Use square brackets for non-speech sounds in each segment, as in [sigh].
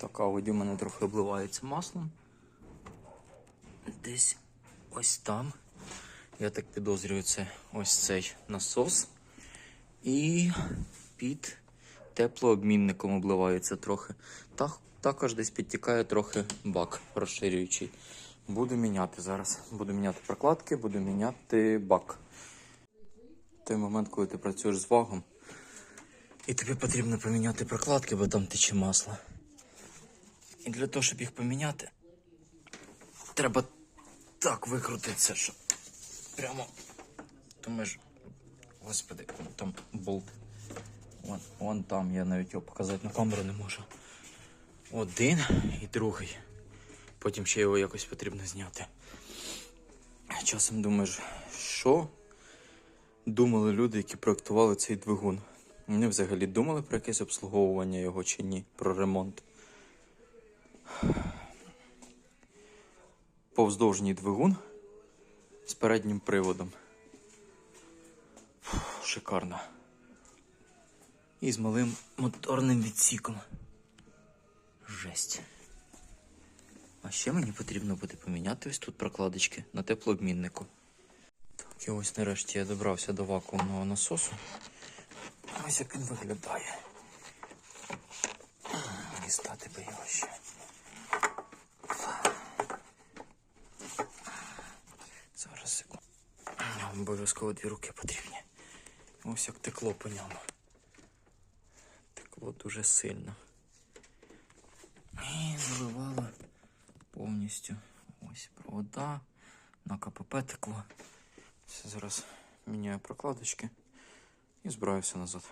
Так, Ауді у мене трохи обливається маслом. Десь ось там. Я так підозрюю, це ось цей насос. І під теплообмінником обливається трохи. Так, також десь підтікає трохи бак розширюючий. Буду міняти зараз. Буду міняти прокладки, буду міняти бак. Той момент, коли ти працюєш з вагом, і тобі потрібно поміняти прокладки, бо там тече масло. І для того, щоб їх поміняти, треба так викрутитися, що прямо. Думаєш, господи, там болт. Вон, вон там, я навіть його показати на камеру не можу. Один і другий. Потім ще його якось потрібно зняти. Часом думаєш, що думали люди, які проектували цей двигун? Вони взагалі думали про якесь обслуговування його чи ні, про ремонт. Повздовжній двигун з переднім приводом. Фу, Шикарно. І з малим моторним відсіком. Жесть. А ще мені потрібно буде поміняти ось тут прокладочки на теплообміннику. Так, і ось нарешті я добрався до вакуумного насосу. Ось як він виглядає. обов'язково дві руки потрібні. Ось як текло по ньому. Текло дуже сильно. І заливало повністю. Ось провода. На КПП текло. Все, зараз міняю прокладочки і збираюся назад.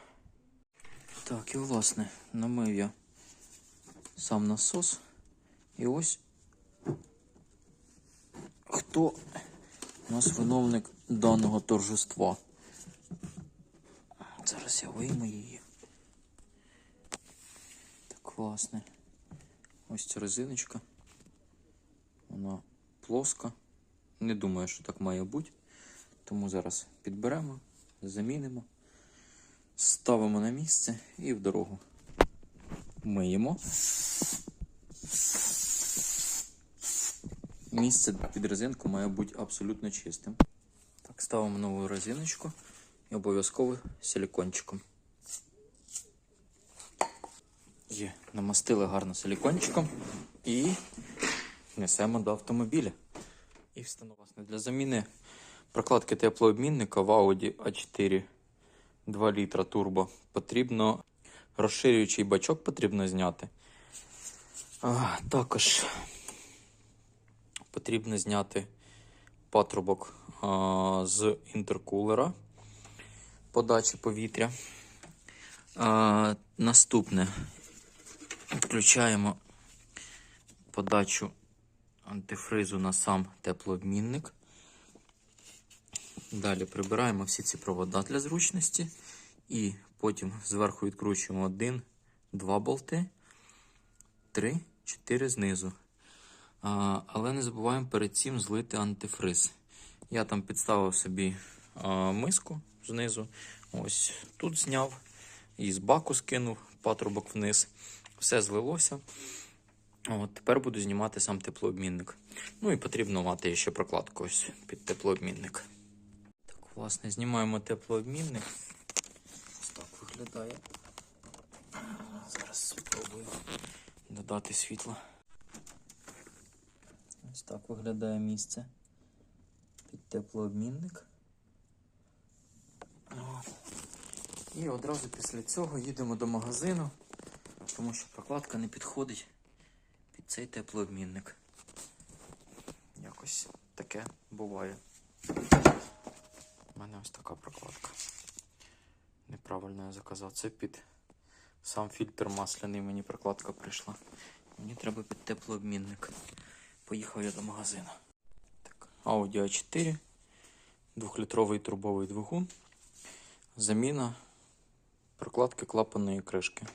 Так, і власне, намив я сам насос. І ось хто у нас виновник даного торжества. Зараз я вийму її. Так, власне. Ось ця резиночка. Вона плоска. Не думаю, що так має бути. Тому зараз підберемо, замінимо, ставимо на місце і в дорогу. Миємо. Місце під резинку має бути абсолютно чистим. Так, ставимо нову резиночку і обов'язково силікончиком. Є, намастили гарно силікончиком і несемо до автомобіля. І власне, для заміни прокладки теплообмінника в Audi A4 2 літра турбо потрібно розширюючий бачок потрібно зняти. А, також потрібно зняти патрубок з інтеркулера подачі повітря. Наступне включаємо подачу антифризу на сам теплообмінник. Далі прибираємо всі ці провода для зручності. І потім зверху відкручуємо один, два болти, три, чотири знизу. Але не забуваємо перед цим злити антифриз. Я там підставив собі миску знизу. Ось тут зняв і з баку скинув патрубок вниз. Все злилося. От, Тепер буду знімати сам теплообмінник. Ну і потрібно мати ще прокладку ось під теплообмінник. Так, власне, знімаємо теплообмінник. Ось так виглядає. Зараз спробую додати світло. Так виглядає місце під теплообмінник. І одразу після цього їдемо до магазину, тому що прокладка не підходить під цей теплообмінник. Якось таке буває. У мене ось така прокладка. Неправильно я заказав. Це під сам фільтр масляний мені прокладка прийшла. Мені треба під теплообмінник. Поїхав я до магазину. Так, Audi A4, двохлітровий турбовий двигун. Заміна прокладки клапаної кришки.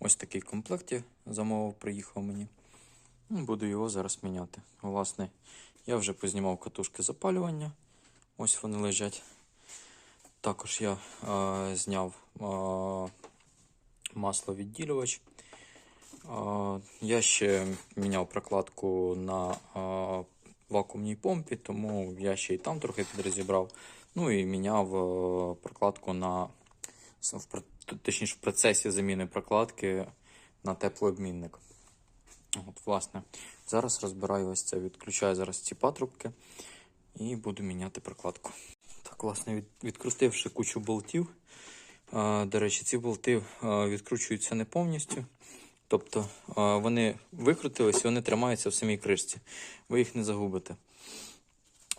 Ось такий комплект я замовив, приїхав мені. Ну, Буду його зараз міняти. Власне, я вже познімав катушки запалювання. Ось вони лежать. Також я е, зняв е, масловідділювач. Я ще міняв прокладку на вакуумній помпі, тому я ще і там трохи підрозібрав. Ну і міняв е, прокладку на точніше в процесі заміни прокладки на теплообмінник. От, власне, зараз розбираю ось це, відключаю зараз ці патрубки і буду міняти прокладку. Так, власне, від, відкрутивши кучу болтів. До речі, ці болти відкручуються не повністю. Тобто вони викрутились і вони тримаються в самій кришці. Ви їх не загубите.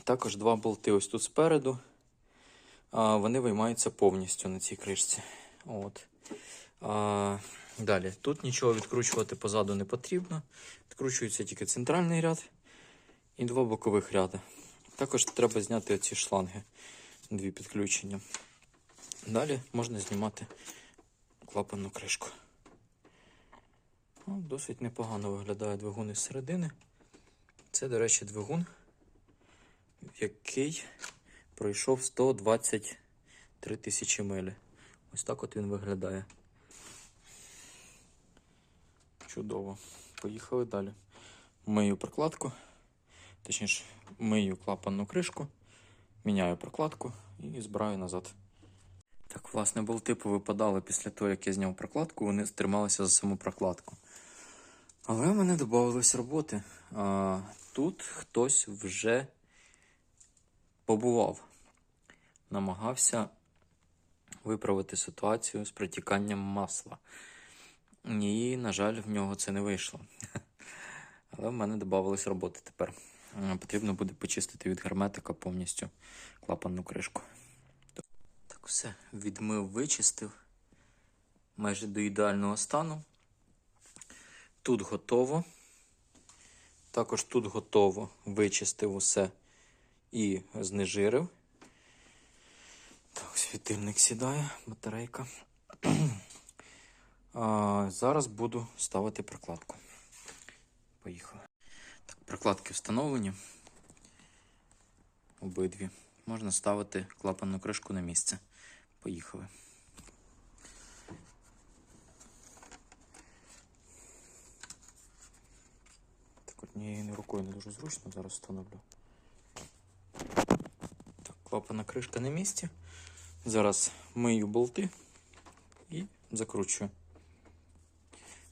Також два болти ось тут спереду. Вони виймаються повністю на цій кришці. От. Далі. Тут нічого відкручувати позаду не потрібно. Відкручується тільки центральний ряд і два бокових ряди. Також треба зняти оці шланги, дві підключення. Далі можна знімати клапанну кришку. Ну, досить непогано виглядає двигун із середини. Це, до речі, двигун, який пройшов 123 тисячі милі. Ось так от він виглядає. Чудово. Поїхали далі. Мию прокладку. Точніше, мию клапанну кришку, міняю прокладку і збираю назад. Так, власне, болти повипадали після того, як я зняв прокладку, вони стрималися за саму прокладку. Але в мене додавалось роботи. А, тут хтось вже побував, намагався виправити ситуацію з протіканням масла. І, на жаль, в нього це не вийшло. [laughs] Але в мене додавалось роботи тепер. Потрібно буде почистити від герметика повністю клапанну кришку. Так, все, відмив, вичистив майже до ідеального стану. Тут готово. Також тут готово, вичистив усе і знежирив. Так, світильник сідає, батарейка. [clears throat] А, зараз буду ставити прокладку. Поїхали. Так, прокладки встановлені. Обидві. Можна ставити клапанну кришку на місце. Поїхали. Однією рукою не дуже зручно, зараз встановлю. Так, клапанна кришка на місці. Зараз мию болти і закручую.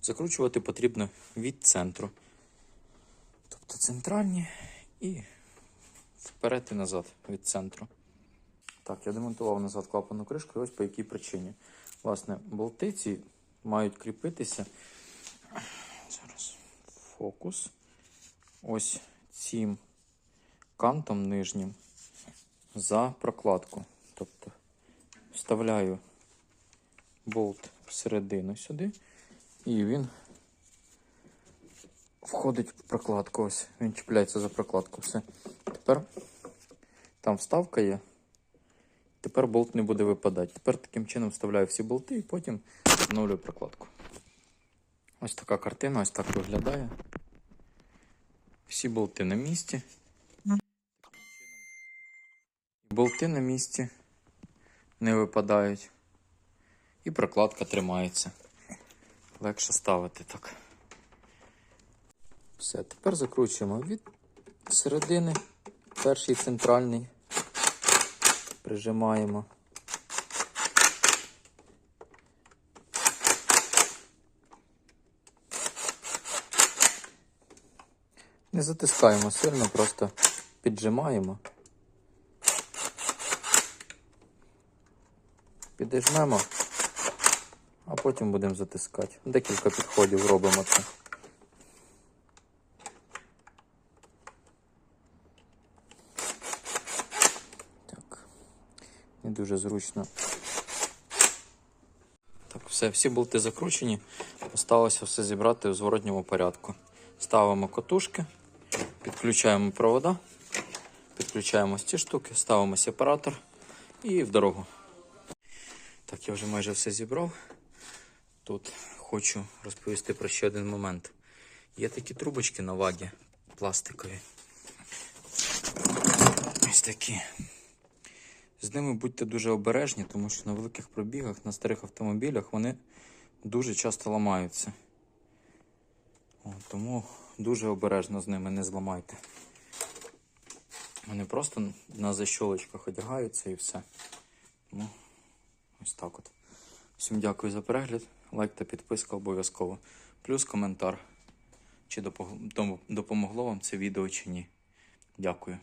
Закручувати потрібно від центру. Тобто центральні і вперед і назад від центру. Так, я демонтував назад клапанну кришку, і ось по якій причині. Власне, болти ці мають кріпитися. Зараз фокус. Ось цим кантом нижнім за прокладку. Тобто вставляю болт всередину сюди, і він входить в прокладку. Ось він чіпляється за прокладку. Все. Тепер там вставка є. Тепер болт не буде випадати. Тепер таким чином вставляю всі болти і потім встановлюю прокладку. Ось така картина, ось так виглядає. Всі болти на місці. Болти на місці не випадають. І прокладка тримається. Легше ставити так. Все, тепер закручуємо від середини, перший центральний, прижимаємо. Не затискаємо сильно, просто піджимаємо. Підіжмемо, а потім будемо затискати. Декілька підходів робимо це. Так, не дуже зручно. Так, все, всі болти закручені. Осталося все зібрати в зворотньому порядку. Ставимо котушки, підключаємо провода, підключаємо ці штуки, ставимо сепаратор і в дорогу. Так, я вже майже все зібрав. Тут хочу розповісти про ще один момент. Є такі трубочки на вагі пластикові. Ось такі. З ними будьте дуже обережні, тому що на великих пробігах, на старих автомобілях вони дуже часто ламаються. Тому дуже обережно з ними не зламайте. Вони просто на защолочках одягаються і все. Тому ось так от. Всім дякую за перегляд. Лайк та підписка обов'язково. Плюс коментар, чи допомогло вам це відео чи ні. Дякую.